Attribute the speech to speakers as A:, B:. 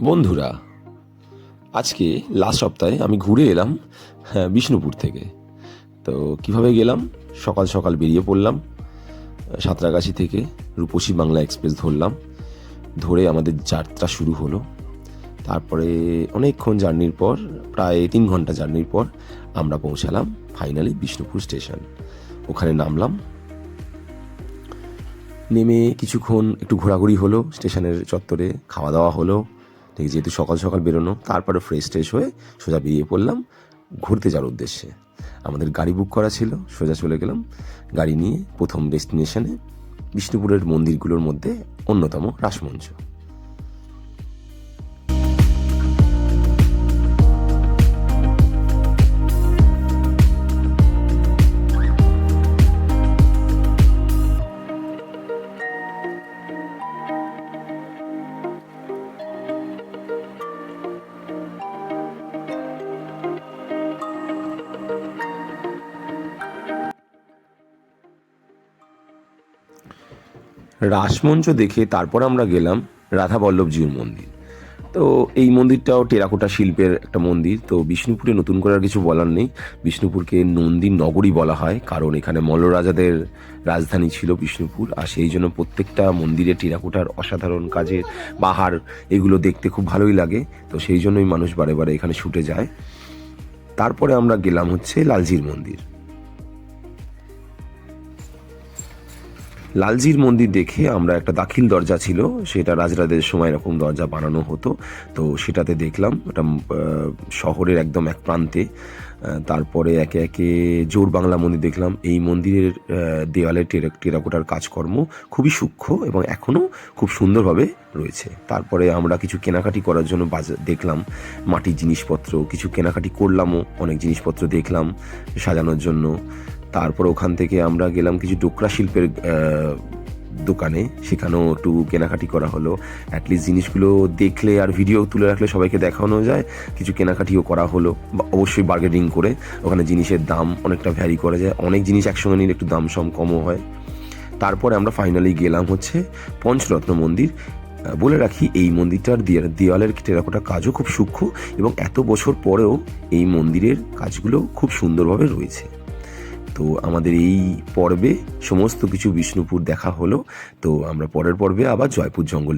A: বন্ধুরা আজকে লাস্ট সপ্তাহে আমি ঘুরে এলাম হ্যাঁ, বিষ্ণুপুর থেকে। তো কীভাবে গেলাম? সকাল সকাল বেরিয়ে পড়লাম সাঁতরাগাছি থেকে রূপসী বাংলা এক্সপ্রেস ধরলাম। ধরে আমাদের যাত্রা শুরু হলো। তারপরে অনেকক্ষণ জার্নির পর প্রায় তিন ঘণ্টা জার্নির পর আমরা পৌঁছালাম ফাইনালি বিষ্ণুপুর স্টেশন ওখানে নামলাম। নেমে কিছুক্ষণ একটু ঘোরাঘুরি হলো স্টেশনের চত্বরে খাওয়া দাওয়া হলো। ঠিক যেহেতু সকাল সকাল বেরোনো, তারপরে ফ্রেশ ট্রেশ হয়ে সোজা বেরিয়ে পড়লাম ঘুরতে যাওয়ার উদ্দেশ্যে। আমাদের গাড়ি বুক করা ছিল, সোজা চলে গেলাম। গাড়ি নিয়ে প্রথম ডেস্টিনেশনে বিষ্ণুপুরের মন্দিরগুলোর মধ্যে অন্যতম রাসমঞ্চ। রাসমঞ্চ দেখে তারপর আমরা গেলাম রাধা বল্লভজিউর মন্দির। তো এই মন্দিরটাও টেরাকোটা শিল্পের একটা মন্দির, তো বিষ্ণুপুরে নতুন করার কিছু বলার নেই। বিষ্ণুপুরকে নন্দীর নগরী বলা হয়, কারণ এখানে মল্ল রাজাদের রাজধানী ছিল বিষ্ণুপুর, আর সেই জন্য প্রত্যেকটা মন্দিরে টেরাকোটার অসাধারণ কাজের বাহার এগুলো দেখতে খুব ভালোই লাগে, তো সেই জন্যই মানুষ বারে বারে এখানে ছুটে যায়। তারপরে আমরা গেলাম হচ্ছে লালজির মন্দির। লালজির মন্দির দেখে আমরা একটা দাখিল দরজা ছিল, সেটা রাজরাদের সময় এরকম দরজা বানানো হতো। তো সেটাতে দেখলাম ওটা শহরের একদম এক প্রান্তে তারপরে একে একে জোর বাংলা মন্দির দেখলাম। এই মন্দিরের দেওয়ালে টেরা, টেরাকোটার কাজকর্ম খুবই সূক্ষ্ম এবং এখনও খুব সুন্দরভাবে রয়েছে। তারপরে আমরা কিছু কেনাকাটি করার জন্য বাজার দেখলাম, মাটির জিনিসপত্র, কিছু কেনাকাটি করলামও, অনেক জিনিসপত্র দেখলাম, সাজানোর জন্য। তারপর ওখান থেকে আমরা গেলাম কিছু ডোকরা শিল্পের দোকানে। সেখানেও একটু কেনাকাটি করা হলো। অ্যাটলিস্ট জিনিসগুলো দেখলে আর ভিডিও তুলে রাখলে সবাইকে দেখানো যায়। কিছু কেনাকাটিও করা হলো। অবশ্যই বার্গেনিং করে ওখানে জিনিসের দাম অনেকটা ভ্যারি করা যায়। অনেক জিনিস একসঙ্গে নিলে একটু দাম সম কমও হয়। তারপরে আমরা ফাইনালি গেলাম হচ্ছে পঞ্চরত্ন মন্দির। বলে রাখি, এই মন্দিরটার দেওয়ালের টেরাকোটা কাজও খুব সূক্ষ্ম এবং এত বছর পরেও এই মন্দিরের কাজগুলো খুব সুন্দরভাবে রয়েছে। তো আমাদের এই পর্বে সমস্ত কিছু বিষ্ণুপুর দেখা হলো। তো আমরা পরের পর্বে আবার জয়পুর জঙ্গল